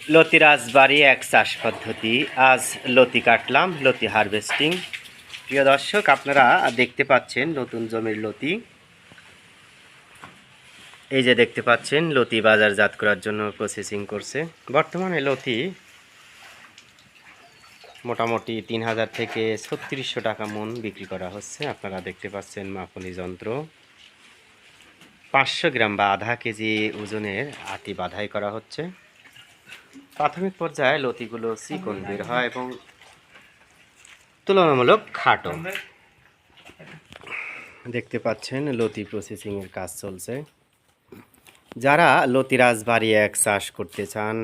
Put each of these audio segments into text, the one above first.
লতি রাজবাড়ি এক চাষ পদ্ধতি। আজ লতি কাটলাম, লতি হারভেস্টিং। প্রিয় দর্শক, আপনারা দেখতে পাচ্ছেন নতুন জমির লতি। এই যে দেখতে পাচ্ছেন, লতি বাজারজাত করার জন্য প্রসেসিং করছে। বর্তমানে লতি মোটামুটি তিন হাজার থেকে ছত্রিশশো টাকা মন বিক্রি করা হচ্ছে। আপনারা দেখতে পাচ্ছেন মাপনি যন্ত্র। পাঁচশো গ্রাম বা আধা কেজি ওজনের আটি বাধাই করা হচ্ছে। প্রাথমিক পর্যায়ে লতিগুলো চিকন বের হয় এবং তুলনামূলক খাটো। দেখতে পাচ্ছেন, লতি প্রসেসিংয়ের কাজ চলছে। যারা লতি রাজবাড়ি এক চাষ করতে চান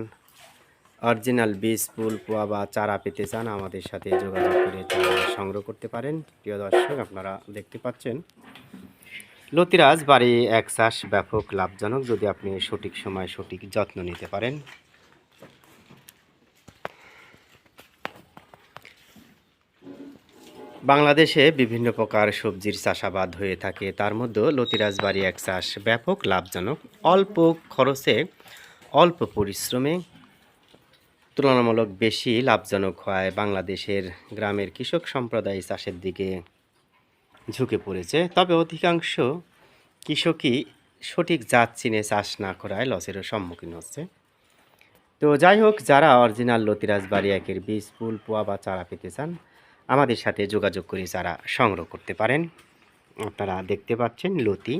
অরিজিনাল বীজ, ফুল, পোয়া বা চারা পেতে চান, আমাদের সাথে যোগাযোগ করে সংগ্রহ করতে পারেন। প্রিয় দর্শক, আপনারা দেখতে পাচ্ছেন লতিরাজ বাড়ি এক চাষ ব্যাপক লাভজনক যদি আপনি সঠিক সময় সঠিক যত্ন নিতে পারেন। বাংলাদেশে বিভিন্ন প্রকার সবজির চাষাবাদ হয়ে থাকে। তার মধ্যে লতিরাজ বাড়ি এক চাষ ব্যাপক লাভজনক। অল্প খরচে, অল্প পরিশ্রমে তুলনামূলক বেশি লাভজনক হয় বাংলাদেশের গ্রামের কৃষক সম্প্রদায় চাষের দিকে ঝুঁকে পড়েছে। তবে অধিকাংশ কৃষকই সঠিক জাত চিনে চাষ না করায় লসেরও সম্মুখীন হচ্ছে। তো যাই হোক, যারা অরিজিনাল লতিরাজ বাড়ি একের বীজ, ফুল, পোয়া বা চারা পেতে চান আমাদের সাথে যোগাযোগ করে যারা সংগ্রহ করতে পারেন, আপনারা দেখতে পাচ্ছেন লতি।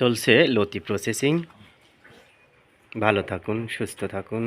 চলছে লতি প্রসেসিং ভালো থাকুন, সুস্থ থাকুন।